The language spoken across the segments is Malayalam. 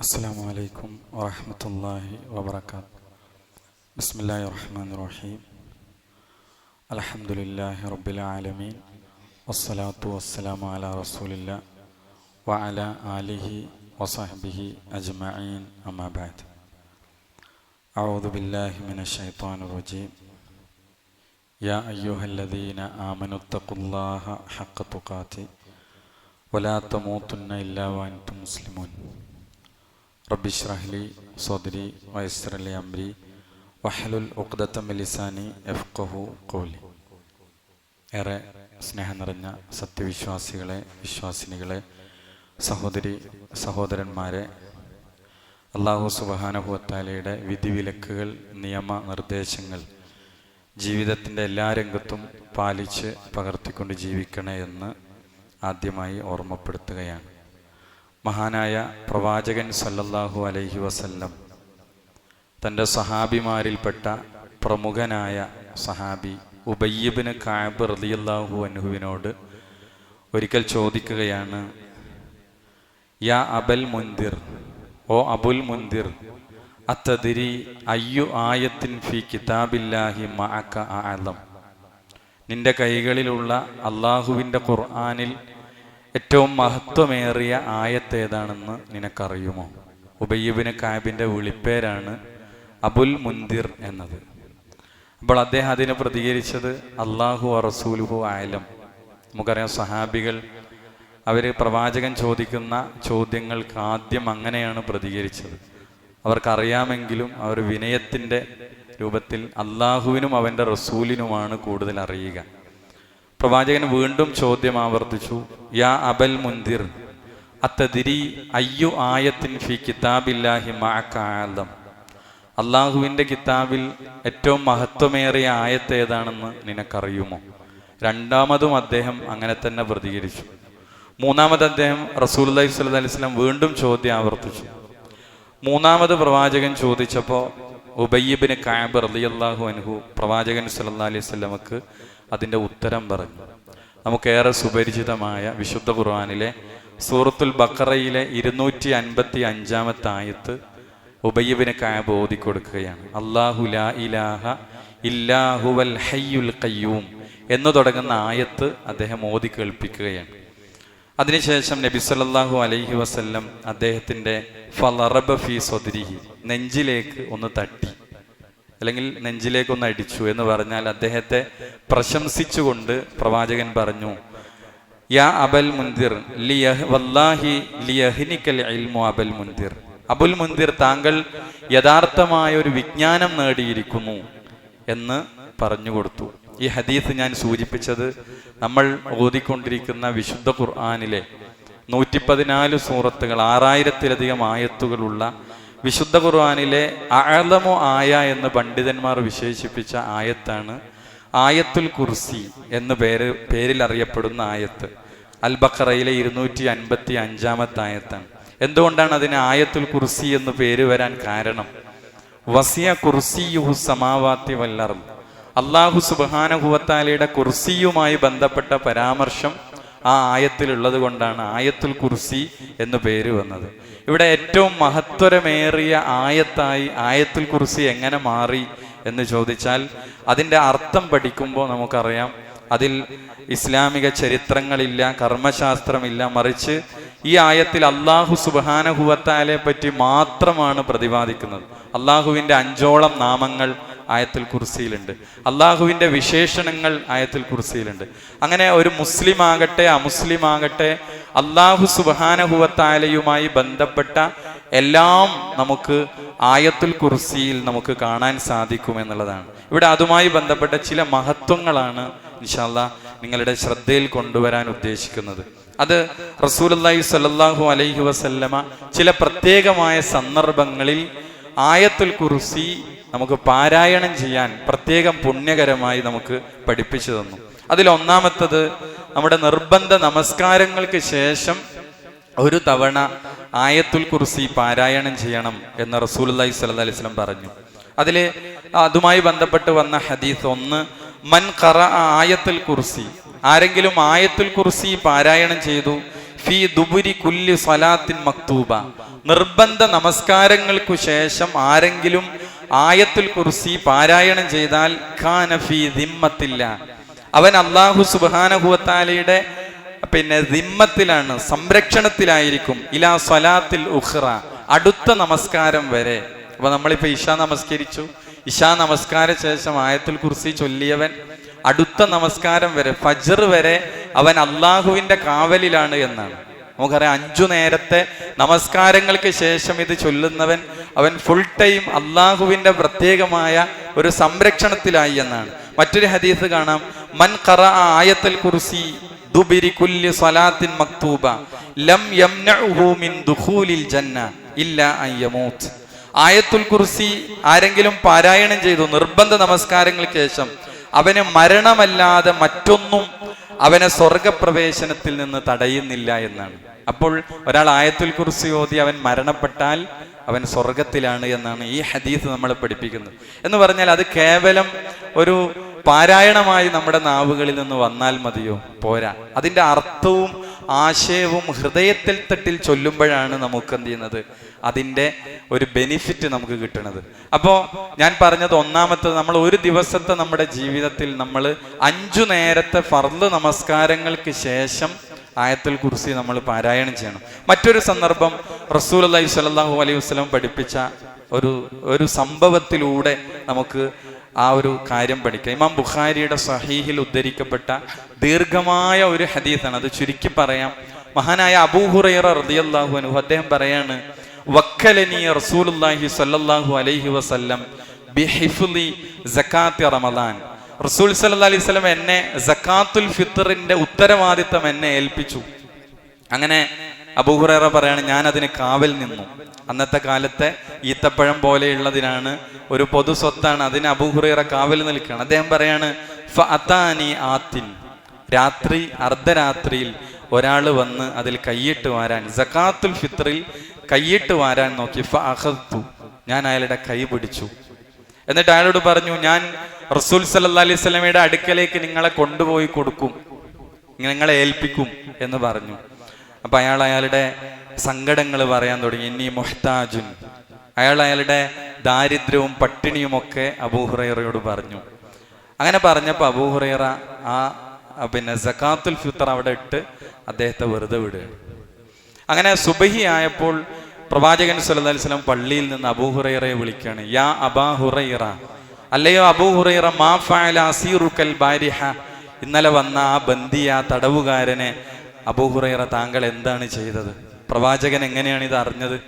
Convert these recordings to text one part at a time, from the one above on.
السلام عليكم ورحمة الله وبركاته بسم الله الرحمن الرحيم الحمد لله رب العالمين والصلاة والسلام على رسول الله وعلى آله وصحبه أجمعين أما بعد أعوذ بالله من الشيطان الرجيم يا أيها الذين آمنوا اتقوا الله حق تقاته ولا تموتن إلا وأنتم مسلمون റബ്ബി ഷ്രഹ്ലി സോദരി വയസ്സറലി അംരി വഹലുൽ ഉഖ്ദത്തം ലിസാനി എഫ്കഹു കോലി ഏറെ സ്നേഹം നിറഞ്ഞ സത്യവിശ്വാസികളെ വിശ്വാസിനികളെ സഹോദരി സഹോദരന്മാരെ അള്ളാഹു സുബഹാനഹുവത്താലയുടെ വിധിവിലക്കുകൾ നിയമ നിർദ്ദേശങ്ങൾ ജീവിതത്തിന്റെ എല്ലാ രംഗത്തും പാലിച്ച് പകർത്തിക്കൊണ്ട് ജീവിക്കണേ എന്ന് ആദ്യമായി ഓർമ്മപ്പെടുത്തുകയാണ്. മഹാനായ പ്രവാചകൻ സല്ലല്ലാഹു അലൈഹി വസല്ലം. തന്റെ സഹാബിമാരിൽപ്പെട്ട പ്രമുഖനായ സഹാബി ഉബയ്യബിന് കാബ് റളിയല്ലാഹു അൻഹുവിനോട് ഒരിക്കൽ ചോദിക്കുകയാണ് യാ അബൽ മുന്തിർ ഓ അബുൽ മുന്തിർ അത്തതിരി അയ്യു ആയത്തിൻ ഫി കിതാബില്ലാഹി മഅക ആലം നിന്റെ കൈകളിലുള്ള അള്ളാഹുവിന്റെ ഖുർആനിൽ ഏറ്റവും മഹത്വമേറിയ ആയത്ത് ഏതാണെന്ന് നിനക്കറിയുമോ? ഉബയ്യബിന് കാബിന്റെ വിളിപ്പേരാണ് അബുൽ മുന്തിർ എന്നത്. അപ്പോൾ അദ്ദേഹം അതിന് പ്രതികരിച്ചത് അള്ളാഹു റസൂലുഹു ആയാലും നമുക്കറിയാം സഹാബികൾ അവർ പ്രവാചകൻ ചോദിക്കുന്ന ചോദ്യങ്ങൾക്ക് ആദ്യം അങ്ങനെയാണ് പ്രതികരിച്ചത്. അവർക്കറിയാമെങ്കിലും അവർ വിനയത്തിന്റെ രൂപത്തിൽ അള്ളാഹുവിനും അവന്റെ റസൂലിനുമാണ് കൂടുതൽ അറിയുക. പ്രവാചകൻ വീണ്ടും ചോദ്യം ആവർത്തിച്ചു. യാ അബൽ മുന്തിർ അത്തതിരി അയ്യു ആയത്തിൻ ഫി കിതാബില്ലാഹി മാക്കാലം അള്ളാഹുവിന്റെ കിതാബിൽ ഏറ്റവും മഹത്വമേറിയ ആയത്ത് ഏതാണെന്ന് നിനക്കറിയുമോ? രണ്ടാമതും അദ്ദേഹം അങ്ങനെ തന്നെ പ്രതികരിച്ചു. മൂന്നാമത് അദ്ദേഹം റസൂൽ അലൈഹി സ്വല്ലി വീണ്ടും ചോദ്യം ആവർത്തിച്ചു. മൂന്നാമത് പ്രവാചകൻ ചോദിച്ചപ്പോൾ ഉബയ്യബിന് കാബ് റളിയല്ലാഹു അൻഹു പ്രവാചകൻ സല്ലാ അലൈഹി വസല്ലമക്ക് അതിന്റെ ഉത്തരം പറഞ്ഞു. നമുക്കേറെ സുപരിചിതമായ വിശുദ്ധ ഖുർആാനിലെ സൂറത്തുൽ ബക്കറയിലെ ഇരുന്നൂറ്റി അൻപത്തി അഞ്ചാമത്തെ ആയത്ത് ഉബയ്യബിന് കാബ് ഓതി കൊടുക്കുകയാണ് അള്ളാഹു ലാ ഇലാഹ ഹയ്യുൽ എന്ന് തുടങ്ങുന്ന ആയത്ത് അദ്ദേഹം ഓതി കേൾപ്പിക്കുകയാണ്. അതിനുശേഷം നബി സല്ലാഹു അലൈഹി വസല്ലം അദ്ദേഹത്തിന്റെ ഫലറബ ഫി സ്വദ്രിഹി നെഞ്ചിലേക്ക് ഒന്ന് തട്ടി. അല്ലെങ്കിൽ നെഞ്ചിലേക്കൊന്ന് അടിച്ചു എന്ന് പറഞ്ഞാൽ അദ്ദേഹത്തെ പ്രശംസിച്ചുകൊണ്ട് പ്രവാചകൻ പറഞ്ഞു യാ അബൽ മുന്തിർ വല്ലാഹി ലിയഹിനിക്കൽ ഇൽമു അബൽ മുന്തിർ അബുൽ മുന്തിർ താങ്കൾ യഥാർത്ഥമായ ഒരു വിജ്ഞാനം നേടിയിരിക്കുന്നു എന്ന് പറഞ്ഞു കൊടുത്തു. ഈ ഹദീസ് ഞാൻ സൂചിപ്പിച്ചത് നമ്മൾ ഓതിക്കൊണ്ടിരിക്കുന്ന വിശുദ്ധ ഖുർആാനിലെ നൂറ്റി പതിനാല് സൂറത്തുകൾ ആറായിരത്തിലധികം ആയത്തുകളുള്ള വിശുദ്ധ ഖുർആാനിലെ അഴലമോ ആയ എന്ന് പണ്ഡിതന്മാർ വിശേഷിപ്പിച്ച ആയത്താണ് ആയത്തുൽ കുർസി എന്ന് പേര് പേരിൽ അറിയപ്പെടുന്ന ആയത്ത്. അൽ ബഖറയിലെ ഇരുന്നൂറ്റി അൻപത്തി അഞ്ചാമത്തെ ആയത്താണ്. എന്തുകൊണ്ടാണ് അതിന് ആയത്തുൽ കുർസി എന്ന് പേര് വരാൻ കാരണം? വസിയ കുർസിയുഹു സമാവാത്തി വല്ലറും അള്ളാഹു സുബാനഹുവത്താലയുടെ കുർസിയുമായി ബന്ധപ്പെട്ട പരാമർശം ആ ആയത്തിലുള്ളത് കൊണ്ടാണ് ആയത്തുൽ കുർസി എന്ന് പേര് വന്നത്. ഇവിടെ ഏറ്റവും മഹത്വരമേറിയ ആയത്തായി ആയത്തുൽ കുർസി എങ്ങനെ മാറി എന്ന് ചോദിച്ചാൽ അതിന്റെ അർത്ഥം പഠിക്കുമ്പോൾ നമുക്കറിയാം. അതിൽ ഇസ്ലാമിക ചരിത്രങ്ങളില്ല കർമ്മശാസ്ത്രമില്ല. മറിച്ച് ഈ ആയത്തിൽ അള്ളാഹു സുബാനഹുവത്താലെ പറ്റി മാത്രമാണ് പ്രതിപാദിക്കുന്നത്. അള്ളാഹുവിന്റെ അഞ്ചോളം നാമങ്ങൾ ആയത്തിൽ കുർസിയിലുണ്ട്. അള്ളാഹുവിന്റെ വിശേഷണങ്ങൾ ആയത്തിൽ കുർസിയിലുണ്ട്. അങ്ങനെ ഒരു മുസ്ലിം ആകട്ടെ അമുസ്ലിം ആകട്ടെ അള്ളാഹു സുബാനഹുവത്താലയുമായി ബന്ധപ്പെട്ട എല്ലാം നമുക്ക് ആയത്തുൽ കുർസിയിൽ നമുക്ക് കാണാൻ സാധിക്കും എന്നുള്ളതാണ്. ഇവിടെ അതുമായി ബന്ധപ്പെട്ട ചില മഹത്വങ്ങളാണ് ഇൻഷാല്ല നിങ്ങളുടെ ശ്രദ്ധയിൽ കൊണ്ടുവരാൻ ഉദ്ദേശിക്കുന്നത്. അത് റസൂലി സല്ലാഹു അലൈഹി വസല്ലമ ചില പ്രത്യേകമായ സന്ദർഭങ്ങളിൽ ആയത്തുൽ കുർസി നമുക്ക് പാരായണം ചെയ്യാൻ പ്രത്യേകം പുണ്യകരമായി നമുക്ക് പഠിപ്പിച്ചു തന്നു. അതിലൊന്നാമത്തത് നമ്മുടെ നിർബന്ധ നമസ്കാരങ്ങൾക്ക് ശേഷം ഒരു തവണ ആയത്തുൽ കുർസി പാരായണം ചെയ്യണം എന്ന് റസൂൽ അലൈഹി സ്വല്ലാ അലൈഹി സ്വലം പറഞ്ഞു. അതിൽ അതുമായി ബന്ധപ്പെട്ട് വന്ന ഹദീസ് ഒന്ന് മൻ ഖറ ആയത്തുൽ കുർസി. ആരെങ്കിലും ആയത്തുൽ കുർസി പാരായണം ചെയ്തു ഫി ദുബുരി കുല്ലി സലാത്തിൻ മക്തൂബ. നിർബന്ധ നമസ്കാരങ്ങൾക്കു ശേഷം ആരെങ്കിലും ആയത്തുൽ കുർസി പാരായണം ചെയ്താൽ ഖാനഫി ദിമ്മത്തില്ല. അവൻ അള്ളാഹു സുബാനഹുവത്താലയുടെ പിന്നെ ദിമ്മത്തിലാണ് സംരക്ഷണത്തിലായിരിക്കും. ഇലാ സ്വലാത്തിൽ ഉഹ്റ അടുത്ത നമസ്കാരം വരെ. അപ്പൊ നമ്മളിപ്പോ ഇഷ നമസ്കരിച്ചു. ഇഷാ നമസ്കാര ശേഷം ആയത്തുൽ കുർസി ചൊല്ലിയവൻ അടുത്ത നമസ്കാരം വരെ ഫജർ വരെ അവൻ അള്ളാഹുവിന്റെ കാവലിലാണ് എന്നാണ്. നമുക്കറിയാം അഞ്ചു നേരത്തെ നമസ്കാരങ്ങൾക്ക് ശേഷം ഇത് ചൊല്ലുന്നവൻ അവൻ ഫുൾ ടൈം അള്ളാഹുവിന്റെ പ്രത്യേകമായ ഒരു സംരക്ഷണത്തിലായി എന്നാണ്. മറ്റൊരു ഹദീസ് കാണാം മൻ ഖറ ആയത്തൽ കുർസി ദുബിരി കുല്ലി സ്വലാത്തിൻ മക്തൂബ ലം യംനഉഹു മിൻ ദുഖൂലിൽ ജന്ന ഇല്ല അയ്യമൂത്ത് യമൂത്ത്. ആയത്തുൽ കുർസി ആരെങ്കിലും പാരായണം ചെയ്തു നിർബന്ധ നമസ്കാരങ്ങൾക്ക് ശേഷം അവന് മരണമല്ലാതെ മറ്റൊന്നും അവനെ സ്വർഗപ്രവേശനത്തിൽ നിന്ന് തടയുന്നില്ല എന്നാണ്. അപ്പോൾ ഒരാൾ ആയത്തുൽ കുർസി ഓതി അവൻ മരണപ്പെട്ടാൽ അവൻ സ്വർഗത്തിലാണ് എന്നാണ് ഈ ഹദീസ് നമ്മളെ പഠിപ്പിക്കുന്നത്. എന്ന് പറഞ്ഞാൽ അത് കേവലം ഒരു പാരായണമായി നമ്മുടെ നാവുകളിൽ നിന്ന് വന്നാൽ മതിയോ? പോരാ. അതിന്റെ അർത്ഥവും ആശയവും ഹൃദയത്തിൽ തട്ടിൽ ചൊല്ലുമ്പോഴാണ് നമുക്ക് എന്ത് ചെയ്യുന്നത്? അതിന്റെ ഒരു ബെനിഫിറ്റ് നമുക്ക് കിട്ടുന്നത് അപ്പോൾ ഞാൻ പറഞ്ഞത് ഒന്നാമത്തത് നമ്മൾ ഒരു ദിവസത്തെ നമ്മുടെ ജീവിതത്തിൽ നമ്മൾ അഞ്ചു നേരത്തെ ഫർദ് നമസ്കാരങ്ങൾക്ക് ശേഷം ആയത്തിൽ കുറിച്ച് നമ്മൾ പാരായണം ചെയ്യണം. മറ്റൊരു സന്ദർഭം റസൂൽ അലൈഹി സ്വല്ലല്ലാഹു അലൈഹി വസ്ലം പഠിപ്പിച്ച ഒരു ഒരു സംഭവത്തിലൂടെ നമുക്ക് ആ ഒരു കാര്യം പഠിക്കുക. ഇമാം ബുഖാരിയുടെ സഹീഹിൽ ഉദ്ധരിക്കപ്പെട്ട ദീർഘമായ ഒരു ഹദീസാണ്. അത് ചുരുക്കി പറയാം. മഹാനായ അബൂഹുറൈറ അനുഹു അൻഹു അദ്ദേഹം പറയാണ് വക്കലനി റസൂലുള്ളാഹി സ്വല്ലല്ലാഹു അലൈഹി വസല്ലം ബിഹിഫ്ലി സക്കാത്തി റമദാൻ. റസൂൽ സല്ലല്ലാഹി അലൈഹി വസല്ലം എന്നെ സക്കാത്തുൽ ഫിത്തറിന്റെ ഉത്തരവാദിത്തം എന്നെ ഏൽപ്പിച്ചു. അങ്ങനെ അബൂഹുറേറ പറയാണ് ഞാൻ അതിന് കാവൽ നിന്നു. അന്നത്തെ കാലത്തെ ഈത്തപ്പഴം പോലെയുള്ളതിനാണ് ഒരു പൊതു സ്വത്താണ് അതിന് അബൂഹുറേറ കാവൽ നിൽക്കുകയാണ്. അദ്ദേഹം പറയാണ് ഫഅത്താനി ആത്തിൻ. രാത്രി അർദ്ധരാത്രിയിൽ ഒരാൾ വന്ന് അതിൽ കൈയിട്ട് വാരാൻ സക്കാത്തുൽ ഫിത്രിൽ കൈയിട്ട് വാരാൻ നോക്കി ഫഅഖദ്തു ഞാൻ അയാളുടെ കൈ പിടിച്ചു. എന്നിട്ട് അയാളോട് പറഞ്ഞു ഞാൻ റസൂൽ സല്ലാ അലൈഹി സ്വലമയുടെ അടുക്കലേക്ക് നിങ്ങളെ കൊണ്ടുപോയി കൊടുക്കും നിങ്ങളെ ഏൽപ്പിക്കും എന്ന് പറഞ്ഞു. അപ്പൊ അയാൾ അയാളുടെ സങ്കടങ്ങൾ പറയാൻ തുടങ്ങി. ഇനി മൊഹ്താജുൻ. അയാൾ അയാളുടെ ദാരിദ്ര്യവും പട്ടിണിയും ഒക്കെ അബൂഹുറൈറയോട് പറഞ്ഞു. അങ്ങനെ പറഞ്ഞപ്പോൾ അബൂഹുറൈറ ആ പിന്നെ സക്കാത്തുൽ ഫിത്തർ അവിടെ ഇട്ട് അദ്ദേഹത്തെ വെറുതെ വിടുകയാണ്. അങ്ങനെ സുബഹി ആയപ്പോൾ പ്രവാചകൻ അലൈഹി വസല്ലം പള്ളിയിൽ നിന്ന് അബൂഹുറൈറയെ വിളിക്കുകയാണ്. യാ അബാഹുറൈറ അല്ലയോ അബൂഹുറൈറ മാ ഫഅല അസീറുക്കൽ ബാരിഹ. ഇന്നലെ വന്ന ആ ബന്ധിയ തടവുകാരനെ അബൂഹുറൈറ താങ്കൾ എന്താണ് ചെയ്തത്? പ്രവാചകൻ എങ്ങനെയാണ് ഇത് അറിഞ്ഞത്?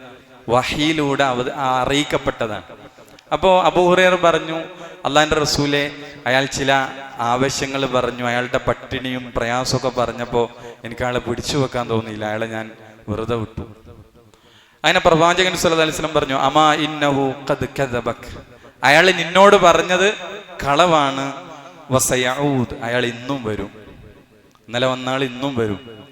വഹിയിലൂടെ അവ അറിയിക്കപ്പെട്ടതാണ്. അപ്പോൾ അബൂഹുറൈറ പറഞ്ഞു അള്ളാഹിന്റെ റസൂലെ അയാൾ ചില ആവശ്യങ്ങൾ പറഞ്ഞു അയാളുടെ പട്ടിണിയും പ്രയാസമൊക്കെ പറഞ്ഞപ്പോൾ എനിക്ക് അയാളെ പിടിച്ചു വെക്കാൻ തോന്നിയില്ല അയാളെ ഞാൻ വെറുതെ വിട്ടു. അങ്ങനെ പ്രവാചകൻ വസല്ലം പറഞ്ഞു അമാ കദബക്. അയാൾ നിന്നോട് പറഞ്ഞത് കളവാണ് വസയഊദ് അയാൾ ഇന്നും വരും. ഇന്നലെ വന്നാൾ ഇന്നും വരും.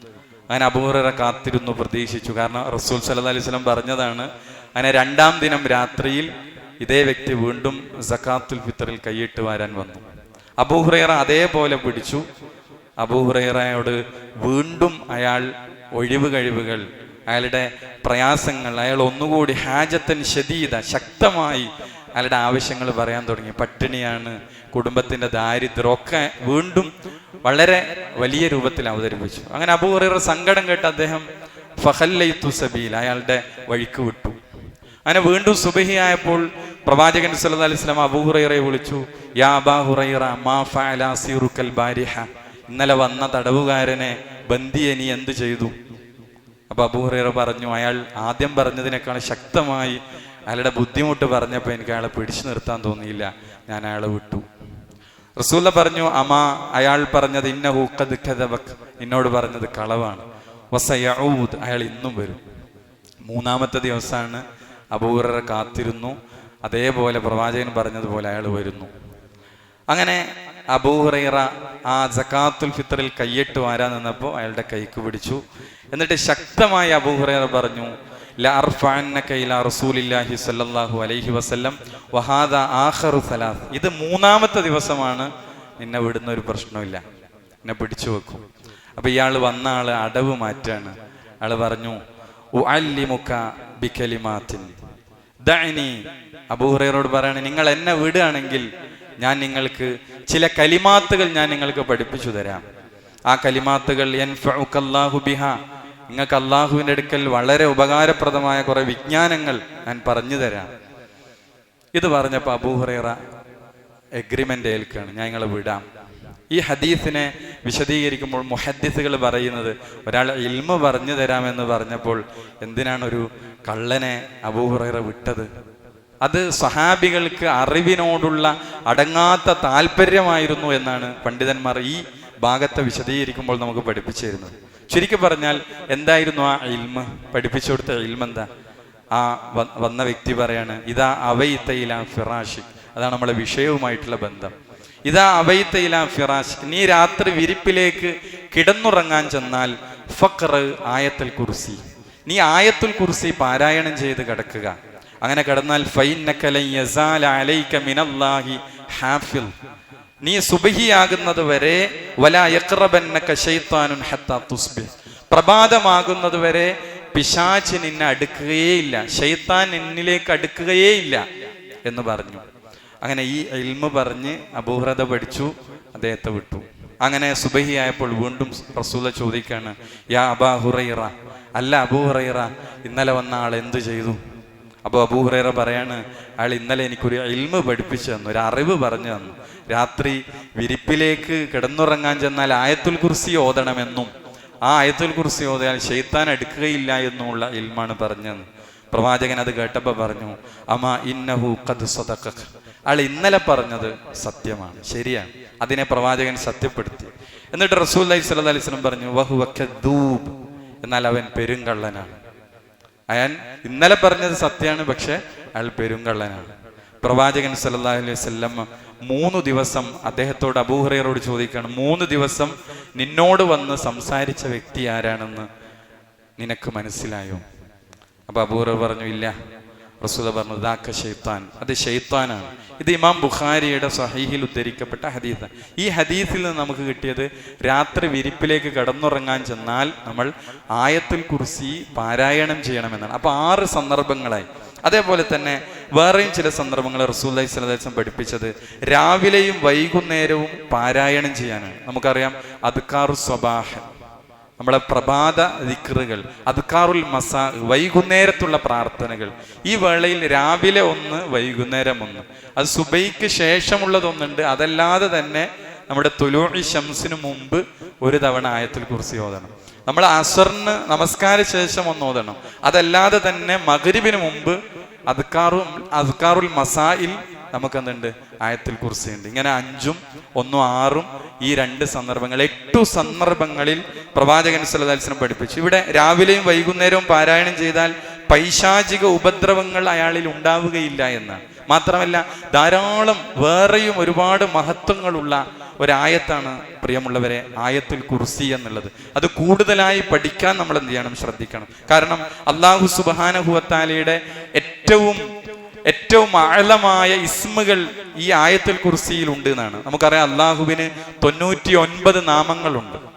അങ്ങനെ അബൂറ കാത്തിരുന്നു പ്രതീക്ഷിച്ചു. കാരണം റസൂൽ സല്ലാ അലൈഹി വസല്ലം പറഞ്ഞതാണ് അങ്ങനെ രണ്ടാം ദിനം രാത്രിയിൽ ഇതേ വ്യക്തി വീണ്ടും സക്കാത്തുൽ ഫിത്തറിൽ കൈയിട്ട് വരാൻ വന്നു. അബൂഹുറൈറ അതേപോലെ പിടിച്ചു. അബൂഹുറൈറയോട് വീണ്ടും അയാൾ ഒഴിവ് കഴിവുകൾ അയാളുടെ പ്രയാസങ്ങൾ അയാൾ ഒന്നുകൂടി ഹാജത്തൻ ശതീത ശക്തമായി അയാളുടെ ആവശ്യങ്ങൾ പറയാൻ തുടങ്ങി. പട്ടിണിയാണ് കുടുംബത്തിന്റെ ദാരിദ്ര്യം ഒക്കെ വീണ്ടും വളരെ വലിയ രൂപത്തിൽ അവതരിപ്പിച്ചു. അങ്ങനെ അബൂഹുറൈറ സങ്കടം കേട്ട് അദ്ദേഹം ഫഹല്ലൈത്തു സബീൽ അയാളുടെ വഴിക്ക് വിട്ടു. അങ്ങനെ വീണ്ടും സുബഹിയായപ്പോൾ പ്രവാചകൻ സല്ലല്ലാഹു അലൈഹി വസല്ലം അബൂഹുറൈറയെ വിളിച്ചു യാ അബാ ഹുറൈറ മാ ഫഅല അസീറുക്കൽ ബാരിഹ. ഇന്നലെ വന്ന തടവുകാരനെ ബന്ദിയെ നീ എന്ത് ചെയ്തു? അപ്പൊ അബൂഹുറൈറ പറഞ്ഞു അയാൾ ആദ്യം പറഞ്ഞതിനേക്കാൾ ശക്തമായി അയാളുടെ ബുദ്ധിമുട്ട് പറഞ്ഞപ്പോൾ എനിക്ക് അയാളെ പിടിച്ചു നിർത്താൻ തോന്നിയില്ല. ഞാൻ അയാളെ വിട്ടു. റസൂല പറഞ്ഞു അമാ അയാൾ പറഞ്ഞത് ഇന്ന ഹൂക്കത് എന്നോട് പറഞ്ഞത് കളവാണ്. വസയഊദ് അയാൾ ഇന്നും വരും. മൂന്നാമത്തെ ദിവസമാണ് അബൂഹുറ കാത്തിരുന്നു. അതേപോലെ പ്രവാചകൻ പറഞ്ഞതുപോലെ അയാൾ വരുന്നു. അങ്ങനെ അബൂഹുറൈറ ആ ജക്കാത്തുൽ ഫിത്തറിൽ കയ്യിട്ട് വാരാൻ നിന്നപ്പോൾ അയാളുടെ കൈക്ക് പിടിച്ചു. എന്നിട്ട് ശക്തമായി അബൂഹുറൈറ പറഞ്ഞു റസൂലില്ലാഹി അലൈഹി ഇത് മൂന്നാമത്തെ ദിവസമാണ് നിന്നെ വിടുന്ന ഒരു പ്രശ്നമില്ല. എന്നെ പിടിച്ചു വെക്കും. അപ്പൊ ഇയാൾ വന്ന ആൾ അടവ് മാറ്റാണ്. അയാൾ പറഞ്ഞു അബൂഹുറൈറോട് പറയാണ് നിങ്ങൾ എന്നെ വിടുകയാണെങ്കിൽ ഞാൻ നിങ്ങൾക്ക് ചില കലിമാത്തുകൾ ഞാൻ നിങ്ങൾക്ക് പഠിപ്പിച്ചു തരാം. ആ കലിമാത്തുകൾ നിങ്ങൾക്ക് അള്ളാഹുവിന്റെ അടുക്കൽ വളരെ ഉപകാരപ്രദമായ കുറെ വിജ്ഞാനങ്ങൾ ഞാൻ പറഞ്ഞു തരാം. ഇത് പറഞ്ഞപ്പോൾ അബൂഹുറൈറ എഗ്രിമെന്റ് ഏൽക്കാണ് ഞാൻ നിങ്ങളെ വിടാം. ഈ ഹദീസിനെ വിശദീകരിക്കുമ്പോൾ മുഹദ്ദിസുകൾ പറയുന്നത് ഒരാൾ ഇൽമ പറഞ്ഞു തരാമെന്ന് പറഞ്ഞപ്പോൾ എന്തിനാണ് ഒരു കള്ളനെ അബൂഹുറൈറ വിട്ടത്? അത് സഹാബികൾക്ക് അറിവിനോടുള്ള അടങ്ങാത്ത താല്പര്യമായിരുന്നു എന്നാണ് പണ്ഡിതന്മാർ ഈ ഭാഗത്തെ വിശദീകരിക്കുമ്പോൾ നമുക്ക് പഠിപ്പിച്ചു തരുന്നത്. ചുരുക്കി പറഞ്ഞാൽ എന്തായിരുന്നു ആ ഇൽമ? പഠിപ്പിച്ചു കൊടുത്ത എന്താ ആ വന്ന വ്യക്തി പറയാണ് ഇതാ അവയിത്തയില ഫിറാഷിക്. അതാണ് നമ്മളെ വിഷയവുമായിട്ടുള്ള ബന്ധം. ഇതാ അവയിത്തയില ഫിറാഷിക്. നീ രാത്രി വിരിപ്പിലേക്ക് കിടന്നുറങ്ങാൻ ചെന്നാൽ ഫക്ർ ആയത്തുൽ കുർസി. നീ ആയത്തുൽ കുർസി പാരായണം ചെയ്ത് കിടക്കുക. അങ്ങനെ കിടന്നാൽ ഫൈന്നക നീ സുബഹിയാകുന്നത് വരെ പ്രഭാതമാകുന്നത് വരെ പിശാച്ച് നിന്നെ അടുക്കുകയേയില്ല. ഷെയ്ത്താൻ നിന്നിലേക്ക് അടുക്കുകയേയില്ല എന്ന് പറഞ്ഞു. അങ്ങനെ ഈ ഇൽമ പറഞ്ഞ് അപൂഹ്രത പഠിച്ചു അദ്ദേഹത്തെ വിട്ടു. അങ്ങനെ സുബഹിയായപ്പോൾ വീണ്ടും റസൂല ചോദിക്കാണ് യാ അബാ ഹുറൈറ അല്ല അബൂ ഹുറൈറ ഇന്നലെ വന്ന ആൾ എന്തു ചെയ്തു? അപ്പോൾ അബൂഹുറേറ പറയാണ് അയാൾ ഇന്നലെ എനിക്കൊരു ഇൽമ പഠിപ്പിച്ചു തന്നു ഒരു അറിവ് പറഞ്ഞു തന്നു. രാത്രി വിരിപ്പിലേക്ക് കിടന്നുറങ്ങാൻ ചെന്നാൽ ആയത്തുൽ കുർസി ഓതണമെന്നും ആ ആയത്തുൽ കുർസി ഓതയാൽ ഷെയ്ത്താൻ എടുക്കുകയില്ല എന്നുമുള്ള ഇൽമാണ് പറഞ്ഞത് പ്രവാചകൻ അത് കേട്ടപ്പോൾ പറഞ്ഞു അമ ഇന്നഹു ഖദ് സ്വതക്ക അയാൾ ഇന്നലെ പറഞ്ഞത് സത്യമാണ് ശരിയാണ്. അതിനെ പ്രവാചകൻ സത്യപ്പെടുത്തി. എന്നിട്ട് റസൂൽ അലൈഹി വസല്ലം പറഞ്ഞു വഹു കദ്ദൂബ് എന്നാൽ അവൻ പെരുങ്കള്ളനാണ്. അയാൻ ഇന്നലെ പറഞ്ഞത് സത്യമാണ് പക്ഷെ അയാൾ പെരുങ്കള്ളനാണ് പ്രവാചകൻ സല്ലല്ലാഹു അലൈഹി മൂന്ന് ദിവസം അദ്ദേഹത്തോട് അബൂഹറയോട് ചോദിക്കുകയാണ് മൂന്ന് ദിവസം നിന്നോട് വന്ന് സംസാരിച്ച വ്യക്തി ആരാണെന്ന് നിനക്ക് മനസ്സിലായോ? അപ്പൊ അബൂഹറ പറഞ്ഞു ഇല്ല. റസൂല പറഞ്ഞു ദാക്ക ഷെയ്ത്താൻ അത് ഷെയ്ത്താനാണ് ഇത് ഇമാം ബുഖാരിയുടെ സഹീഹിൽ ഉദ്ധരിക്കപ്പെട്ട ഹദീസ് ഈ ഹദീസിൽ നിന്ന് നമുക്ക് കിട്ടിയത് രാത്രി വിരിപ്പിലേക്ക് കടന്നുറങ്ങാൻ ചെന്നാൽ നമ്മൾ ആയത്തുൽ കുർസി പാരായണം ചെയ്യണമെന്നാണ്. അപ്പൊ ആറ് സന്ദർഭങ്ങളായി. അതേപോലെ തന്നെ വേറെയും ചില സന്ദർഭങ്ങൾ റസൂല്ലി സ്വലദേശം പഠിപ്പിച്ചത് രാവിലെയും വൈകുന്നേരവും പാരായണം ചെയ്യാനാണ്. നമുക്കറിയാം അദ്കാറു സ്വബാഹ് നമ്മളെ പ്രഭാത ദിക്റുകൾ അദ്കാറുൽ മസാ വൈകുന്നേരത്തുള്ള പ്രാർത്ഥനകൾ. ഈ വേളയിൽ രാവിലെ ഒന്ന് വൈകുന്നേരം ഒന്ന്. അത് സുബൈക്ക് ശേഷമുള്ളതൊന്നുണ്ട്. അതല്ലാതെ തന്നെ നമ്മുടെ തൊലൂഴി ഷംസിന് മുമ്പ് ഒരു തവണ ആയത്തിൽ കുറിച്ച് ഓതണം. നമ്മൾ അസറിന് നമസ്കാര ശേഷം ഒന്ന് ഓതണം. അതല്ലാതെ തന്നെ മകരിവിന് മുമ്പ് അദ്കാറും അദ്കാറുൽ മസായിൽ നമുക്ക് എന്തുണ്ട് ആയത്തിൽ കുറിച്ചുണ്ട് ഇങ്ങനെ അഞ്ചും ഒന്നും ആറും ഈ രണ്ട് സന്ദർഭങ്ങൾ എട്ടു സന്ദർഭങ്ങളിൽ പ്രവാചകൻ സല്ലല്ലാഹു പഠിപ്പിച്ചു. ഇവിടെ രാവിലെയും വൈകുന്നേരവും പാരായണം ചെയ്താൽ പൈശാചിക ഉപദ്രവങ്ങൾ അയാളിൽ ഉണ്ടാവുകയില്ല എന്നാണ് മാത്രമല്ല ധാരാളം വേറെയും ഒരുപാട് മഹത്വങ്ങളുള്ള ഒരായത്താണ് പ്രിയമുള്ളവരെ ആയത്തിൽ കുർസി എന്നുള്ളത്. അത് കൂടുതലായി പഠിക്കാൻ നമ്മൾ എന്ത് ചെയ്യണം? ശ്രദ്ധിക്കണം. കാരണം അള്ളാഹു സുബാനഹുവത്താലയുടെ ഏറ്റവും ഏറ്റവും ആഴമായ ഇസ്മുകൾ ഈ ആയത്തിൽ കുർസിയിൽ ഉണ്ട് എന്നാണ്. നമുക്കറിയാം അള്ളാഹുവിന് തൊണ്ണൂറ്റി ഒൻപത് നാമങ്ങളുണ്ട്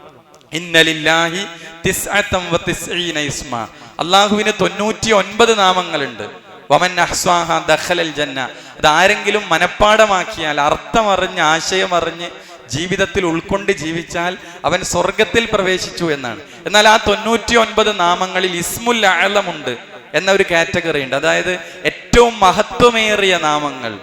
ഇസ്മ. അള്ളാഹുവിന് തൊണ്ണൂറ്റി ഒൻപത് നാമങ്ങളുണ്ട്. വമൻ അഹ്സ്വാഹ ദഖലൽ ജന്ന. അത് ആരെങ്കിലും മനഃപ്പാടമാക്കിയാൽ അർത്ഥമറിഞ്ഞ് ആശയമറിഞ്ഞ് ജീവിതത്തിൽ ഉൾക്കൊണ്ട് ജീവിച്ചാൽ അവൻ സ്വർഗത്തിൽ പ്രവേശിച്ചു എന്നാണ്. എന്നാൽ ആ തൊണ്ണൂറ്റി ഒൻപത് നാമങ്ങളിൽ ഇസ്മുൽ അലമുണ്ട് എന്ന ഒരു കാറ്റഗറി ഉണ്ട്. അതായത് ഏറ്റവും മഹത്വമേറിയ നാമങ്ങൾ.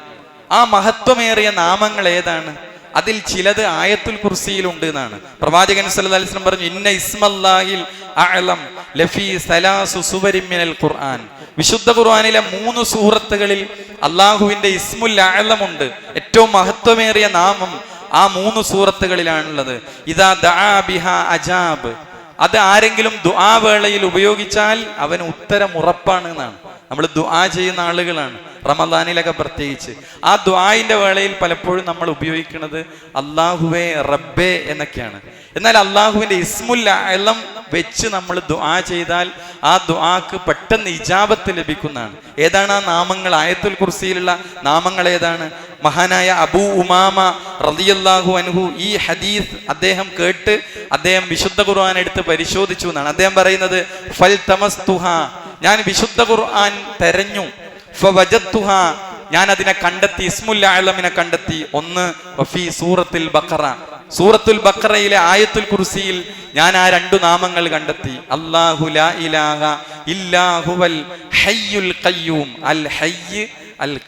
ആ മഹത്വമേറിയ നാമങ്ങൾ ഏതാണ്? അതിൽ ചിലത് ആയത്തുൽ കുർസിയിലുണ്ട് എന്നാണ്. പ്രവാചകൻ സല്ലാസ്ലം പറഞ്ഞു ഇന്ന ഇസ്മല്ലാഹിൽ അഅലം ലഫി സലാസു സുവരിമിനൽ ഖുർആൻ. വിശുദ്ധ ഖുർആനിലെ മൂന്ന് സൂറത്തുകളിൽ അള്ളാഹുവിന്റെ ഇസ്മുൽ അഅലമുണ്ട് ഏറ്റവും മഹത്വമേറിയ നാമം ആ മൂന്ന് സൂറത്തുകളിലാണുള്ളത്. ഇതാ ദആ ബിഹ അജാബ്. അത് ആരെങ്കിലും ദുആ വേളയിൽ ഉപയോഗിച്ചാൽ അവന് ഉത്തരം ഉറപ്പാണ് എന്നാണ്. നമ്മൾ ദുആ ചെയ്യുന്ന ആളുകളാണ്. റമദാനിലൊക്കെ പ്രത്യേകിച്ച്. ആ ദുആയിന്റെ വേളയിൽ പലപ്പോഴും നമ്മൾ ഉപയോഗിക്കുന്നത് അള്ളാഹുവേ റബ്ബേ എന്നൊക്കെയാണ്. എന്നാൽ അള്ളാഹുവിന്റെ ഇസ്മുല്ല എല്ലാം വെച്ച് നമ്മൾ ദുആ ചെയ്താൽ ആ ദുആക്ക് പെട്ടെന്ന് ഇജാബത്ത് ലഭിക്കുന്നതാണ്. ഏതാണ് ആ നാമങ്ങൾ? ആയത്തുൽ കുർസിയിലുള്ള നാമങ്ങൾ ഏതാണ്? മഹാനായ അബൂ ഉമാമ റളിയല്ലാഹു അൻഹു ഈ ഹദീസ് അദ്ദേഹം കേട്ട് അദ്ദേഹം വിശുദ്ധ ഖുർആൻ എടുത്ത് പരിശോധിച്ചു എന്നാണ്. അദ്ദേഹം പറയുന്നത് ഫൽ തമസ്തുഹ. ഞാൻ വിശുദ്ധ ഖുർആൻ തെരഞ്ഞു. ഫവജത്തുഹ. ഞാൻ അതിനെ കണ്ടെത്തി ഇസ്മുൽ കണ്ടെത്തി. ഒന്ന് വഫി സൂറത്തിൽ ബക്കറ സൂറത്തുൽ ബക്കറയിലെ ആയത്തുൽ കുർസിയിൽ ഞാൻ ആ രണ്ടു നാമങ്ങൾ കണ്ടെത്തി. അള്ളാഹു ഇല്ലാഹുവൽ ഹയ്യുൽ അൽ ഹയ്യ് അൽ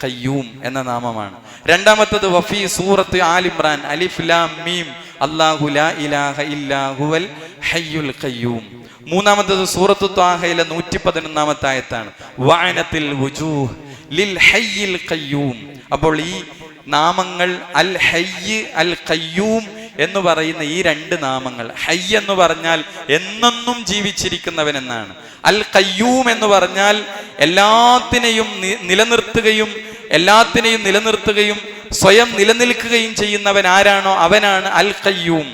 എന്ന നാമമാണ്. രണ്ടാമത്തത് വഫി സൂറത്ത് ആലിമ്രാൻ അലിഫ് ലാം മീം. അള്ളാഹു ഇലാഹ ഇല്ലാഹുവൽ ഹയ്യുൽ ഖയ്യൂം. മൂന്നാമത്തത് സൂറത്തു ത്വാഹയിലെ നൂറ്റി പതിനൊന്നാമത്തെ ആയത്താണ്. വായനത്തിൽ വുജൂഹ് ലിൽ ഹയ്യിൽ ഖയ്യൂം. അപ്പോൾ ഈ നാമങ്ങൾ അൽ ഹയ്യ് അൽ ഖയ്യൂം എന്ന് പറയുന്ന ഈ രണ്ട് നാമങ്ങൾ. ഹൈ എന്ന് പറഞ്ഞാൽ എന്നെന്നും ജീവിച്ചിരിക്കുന്നവൻ എന്നാണ് അൽ കയ്യൂം എന്ന് പറഞ്ഞാൽ എല്ലാത്തിനെയും നിലനിർത്തുകയും എല്ലാത്തിനെയും നിലനിർത്തുകയും സ്വയം നിലനിൽക്കുകയും ചെയ്യുന്നവൻ ആരാണോ അവനാണ് അൽ കയ്യൂം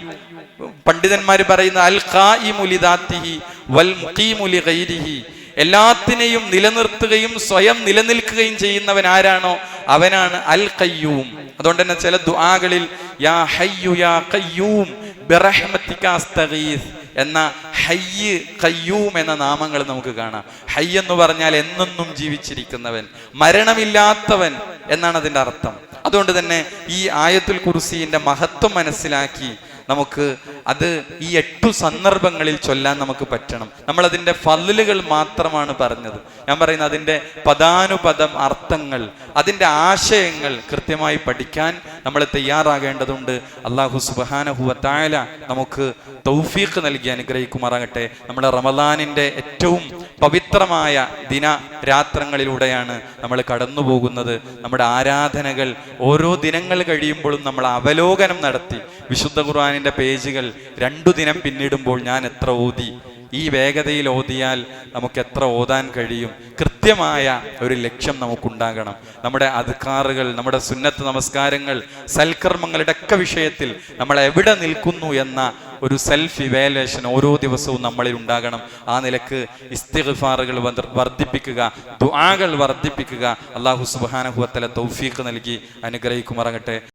പണ്ഡിതന്മാർ പറയുന്ന അൽ ഖായിമുലിദാത്തിഹി വൽ മുഖീമുലി ഗൈരിഹി. എല്ലാത്തിനെയും നിലനിർത്തുകയും സ്വയം നിലനിൽക്കുകയും ചെയ്യുന്നവൻ ആരാണോ അവനാണ് അൽ കയ്യൂം അതുകൊണ്ട് തന്നെ ചില ദുആകളിൽ യാ ഹയ്യു യാ അസ്തഗീസ് എന്ന ഹയ്യ് കയ്യൂം എന്ന നാമങ്ങൾ നമുക്ക് കാണാം. ഹയ്യ് എന്ന് പറഞ്ഞാൽ എന്നെന്നും ജീവിച്ചിരിക്കുന്നവൻ മരണമില്ലാത്തവൻ എന്നാണ് അതിന്റെ അർത്ഥം. അതുകൊണ്ട് തന്നെ ഈ ആയത്തുൽ കുർസീന്റെ മഹത്വം മനസ്സിലാക്കി നമുക്ക് അത് ഈ എട്ടു സന്ദർഭങ്ങളിൽ ചൊല്ലാൻ നമുക്ക് പറ്റണം. നമ്മൾ അതിന്റെ ഫല്ലുകൾ മാത്രമാണ് പറഞ്ഞത്. ഞാൻ പറയുന്നത് അതിന്റെ പദാനുപദം അർത്ഥങ്ങൾ അതിന്റെ ആശയങ്ങൾ കൃത്യമായി പഠിക്കാൻ നമ്മൾ തയ്യാറാകേണ്ടതുണ്ട്. അള്ളാഹു സുബാനഹുവത്തായ നമുക്ക് തൗഫീഖ് നൽകി അനുഗ്രഹിക്കുമാറാകട്ടെ. നമ്മുടെ റമദാനിന്റെ ഏറ്റവും പവിത്രമായ ദിന രാത്രങ്ങളിലൂടെയാണ് നമ്മൾ കടന്നു പോകുന്നത് നമ്മുടെ ആരാധനകൾ ഓരോ ദിനങ്ങൾ കഴിയുമ്പോഴും നമ്മൾ അവലോകനം നടത്തി. വിശുദ്ധ ഖുർആാനിന്റെ പേജുകൾ രണ്ടു ദിനം പിന്നിടുമ്പോൾ ഞാൻ എത്ര ഓതി ഈ വേഗതയിൽ ഓതിയാൽ നമുക്ക് എത്ര ഓതാൻ കഴിയും? കൃത്യമായ ഒരു ലക്ഷ്യം നമുക്കുണ്ടാകണം. നമ്മുടെ അധികാറുകൾ നമ്മുടെ സുന്നത്ത് നമസ്കാരങ്ങൾ സൽക്കർമ്മങ്ങളുടെ ഒക്കെ വിഷയത്തിൽ നമ്മൾ എവിടെ നിൽക്കുന്നു എന്ന ഒരു സെൽഫ് ഇവാലുവേഷൻ ഓരോ ദിവസവും നമ്മളിൽ ഉണ്ടാകണം. ആ നിലയ്ക്ക് ഇസ്തിഗ്ഫാറുകൾ വർദ്ധിപ്പിക്കുക ദുആകൾ വർദ്ധിപ്പിക്കുക. അള്ളാഹു സുബ്ഹാനഹു വതആല തൗഫീഖ് നൽകി അനുഗ്രഹിക്കുമാറാകട്ടെ.